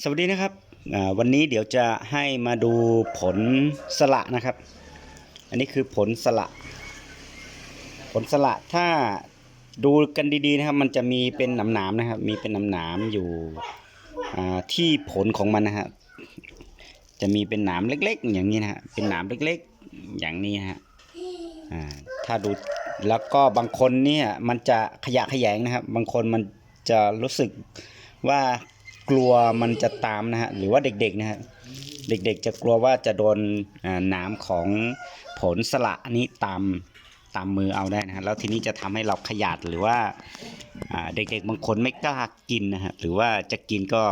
สวัสดีนะครับวันนี้เดี๋ยวจะให้มาดูผลสละนะครับ อันนี้คือผลสละ ผลสละถ้าดูกันดีๆนะครับ มันจะมีเป็นหนามๆนะครับ มีเป็นหนามๆอยู่ที่ผลของมันนะครับจะมีเป็นหนามเล็ก ๆ อย่างนี้นะฮะเป็นหนามเล็ก ๆ อย่างนี้นะฮะถ้าดูแล้วก็บางคนเนี่ยมันจะขยะขยงนะครับ บางคนมันจะรู้สึกว่า กลัวมันจะตามนะฮะหรือว่าเด็กๆนะฮะเด็กๆจะกลัวว่าจะโดนอ่าหนามของผลสละนี้ตามตามมือเอาได้นะฮะแล้วทีนี้จะทำให้เราขยาดหรือว่าเด็กๆบางคนไม่กล้ากินนะฮะหรือว่าจะกินก็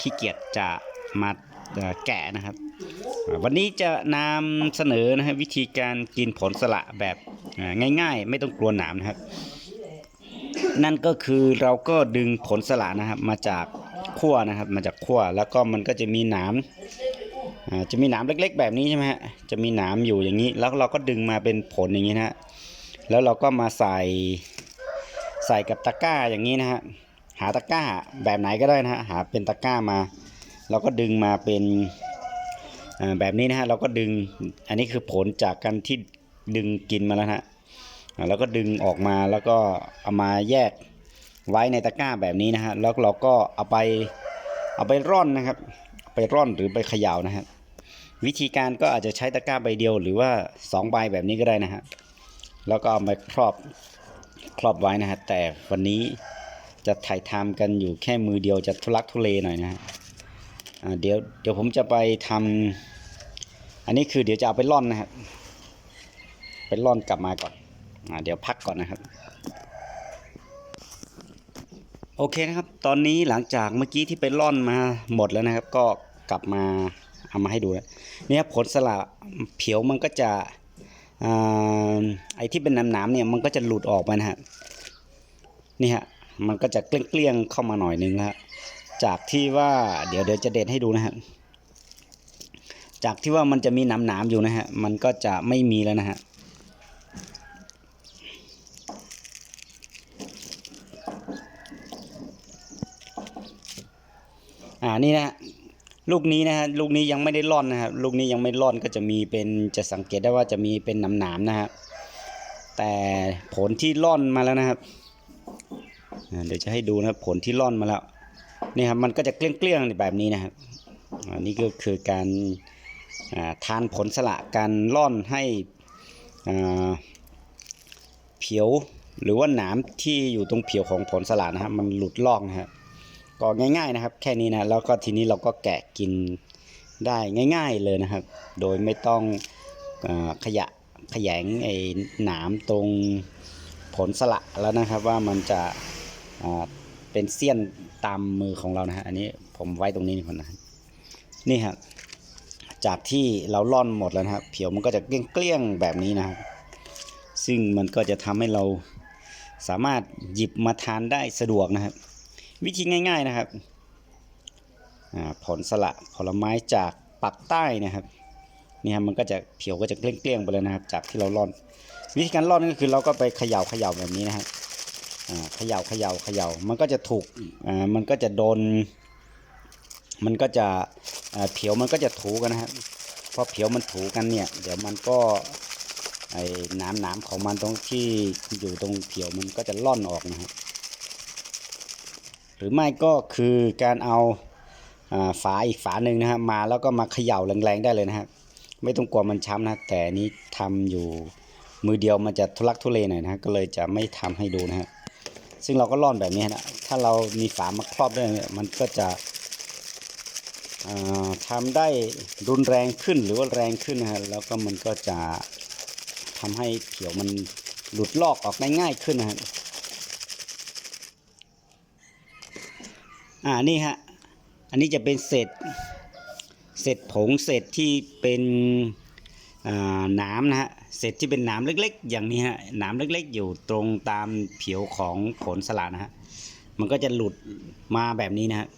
ขี้เกียจจะมาแกะนะครับ วันนี้จะนำเสนอนะครับวิธีการกินผลสละแบบง่าย ๆ ไม่ต้องกลัวหนามนะครับ นั่นก็คือเราก็ดึงผลสละนะครับมาจาก ขั้วนะครับ มาจากขั้วแล้วก็มันก็จะมีหนามจะมีหนามเล็ก ๆ แบบนี้ใช่ไหมฮะจะมีหนามอยู่อย่างนี้ แล้วเราก็ดึงมาเป็นผลอย่างนี้นะฮะแล้วเราก็มาใส่ใส่กับตะกร้าอย่างนี้นะฮะหาตะกร้าแบบไหนก็ได้นะฮะหาเป็นตะกร้ามา เราก็ดึงมาเป็นแบบนี้นะฮะเราก็ดึงอันนี้คือผลจากการที่ดึงกินมาแล้วฮะแล้วก็ดึงออกมาแล้วก็เอามาแยก ไว้ในตะกร้าแบบนี้นะฮะแล้วเราก็เอาไปเอาไปร่อนนะครับ ไปร่อนหรือไปเขย่านะฮะวิธีการก็อาจจะใช้ตะกร้าใบเดียวหรือว่าสองใบแบบนี้ก็ได้นะฮะแล้วก็เอามาครอบครอบไว้นะฮะแต่วันนี้จะถ่ายทำกันอยู่แค่มือเดียวจะทุลักทุเลหน่อยนะฮะเดี๋ยวเดี๋ยวผมจะไปทำอันนี้คือเดี๋ยวจะเอาไปร่อนนะครับไปร่อนกลับมาก่อนอเดี๋ยวพักก่อนนะครับ โอเคนะครับ ตอนนี้หลังจากเมื่อกี้ที่ไปร่อนมาหมดแล้วนะครับ ก็กลับมาเอามาให้ดูแล้วเนี่ยผลสละเผียวมันก็จะอ่าไอ้ที่เป็นหนามๆเนี่ยมันก็จะหลุดออกมานะฮะนี่ฮะมันก็จะเกลี้ยงๆเข้ามาหน่อยนึงนะฮะจากที่ว่าเดี๋ยวเดี๋ยวจะเด็ดให้ดูนะฮะจากที่ว่ามันจะมีหนามๆอยู่นะฮะมันก็จะไม่มีแล้วนะฮะ อ่านี่นะลูกนี้นะฮะลูกนี้ยังไม่ได้ร่อนนะครับลูกนี้ยังไม่ร่อนก็จะมีเป็นจะสังเกตได้ว่าจะมีเป็นหนามๆนะฮะแต่ผลที่ร่อนมาแล้วนะครับเดี๋ยวจะให้ดูนะครับผลที่ร่อนมาแล้วนี่ครับมันก็จะเกลี้ยงๆแบบนี้นะครับอันนี้ก็คือการทานผลสละการล่อนให้เผียวหรือว่าหนามที่อยู่ตรงเผียวของผลสละนะครับมันหลุดลอกนะครับ ก็ง่ายๆนะครับ แค่นี้นะแล้วก็ทีนี้เราก็แกะกินได้ง่าย ๆเลยนะครับ โดยไม่ต้องอขยะขยงไอ้หนามตรงผลสละแล้วนะครับว่ามันจะเป็นเสี้ยนตามมือของเรานะฮะอันนี้ผมไว้ตรงนี้นี่คนนะนี่ครับจากที่เราล่อนหมดแล้วนะครับเผียวมันก็จะเกลี้ยงๆแบบนี้นะครับ ซึ่งมันก็จะทำให้เราสามารถหยิบมาทานได้สะดวกนะครับ วิธีง่าย ๆนะครับผลสละผลไม้จากปักใต้นะครับนี่ครับมันก็จะเผียวก็จะเกลี้ยงๆไปเลยนะครับ จากที่เราล่อน วิธีการล่อนก็คือเราก็ไปเขย่าเขย่าแบบนี้นะครับเขย่าเขย่าเขย่ามันก็จะถูกมันก็จะโดน มันก็จะเผียวมันก็จะถูกันนะครับพอเผียวมันถูกันเนี่ย เดี๋ยวมันก็ไอ้น้ำหนามของมันตรงที่อยู่ตรงเผียวมันก็จะล่อนออกนะครับ หรือไม่ก็คือการเอาฝาอีกฝาหนึ่งนะครับมาแล้วก็มาเขย่าแรงๆได้เลยนะครับ ไม่ต้องกลัวมันช้ำนะแต่นี้ทำอยู่มือเดียวมันจะทุลักทุเลหน่อยนะก็เลยจะไม่ทำให้ดูนะฮะซึ่งเราก็ร่อนแบบนี้นะถ้าเรามีฝามาครอบด้วยมันก็จะอ่าทำได้รุนแรงขึ้นหรือว่าแรงขึ้นนะฮะแล้วก็มันก็จะทำให้เผียวมันหลุดลอกออกได้ง่ายขึ้นนะฮะ อ่านี่ฮะ อันนี้จะเป็นเศษเศษผงเศษที่เป็นหนามนะฮะเศษที่เป็นหนามเล็ก ๆ อย่างนี้ฮะหนามเล็ก ๆ อยู่ตรงตามผิวของผลสละนะฮะมันก็จะหลุดมาแบบนี้นะฮะ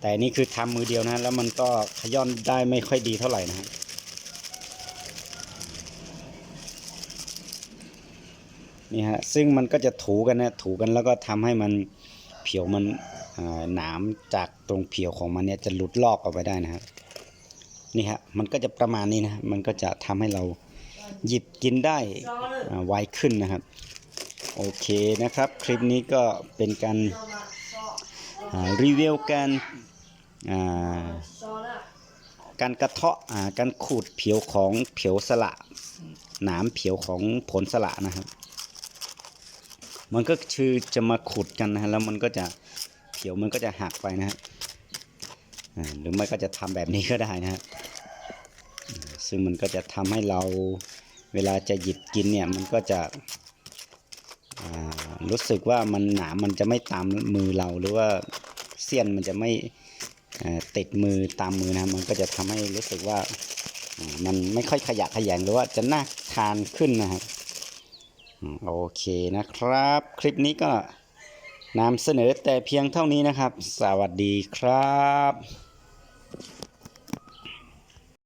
แต่นี่คือทำมือเดียวนะแล้วมันก็ขย้อนได้ไม่ค่อยดีเท่าไหร่นะฮะนี่ฮะซึ่งมันก็จะถูกันนะถูกันแล้วก็ทำให้มัน ผิวมันหนามจากตรงเพียวของมันเนี่ยจะหลุดลอกออกไปได้นะครับนี่ฮะมันก็จะประมาณนี้นะมันก็จะทำให้เราหยิบกินได้ไวขึ้นนะครับ โอเคนะครับ คลิปนี้ก็เป็นการรีวิวการการกระเทาะการขูดเพียวของเพียวสละหนามเพียวของผลสละนะครับ มันก็คือจะมาขุดกันนะฮะแล้วมันก็จะเขียวมันก็จะหักไปนะฮะหรือไม่ก็จะทำแบบนี้ก็ได้นะฮะซึ่งมันก็จะทำให้เราเวลาจะหยิบกินเนี่ยมันก็จะรู้สึกว่ามันหนามันจะไม่ตามมือเราหรือว่าเสี้ยนมันจะไม่ติดมือตามมือนะมันก็จะทำให้รู้สึกว่ามันไม่ค่อยขยะขยงหรือว่าจะน่าทานขึ้นนะครับ โอเคนะครับ คลิปนี้ก็นำเสนอแต่เพียงเท่านี้นะครับ สวัสดีครับ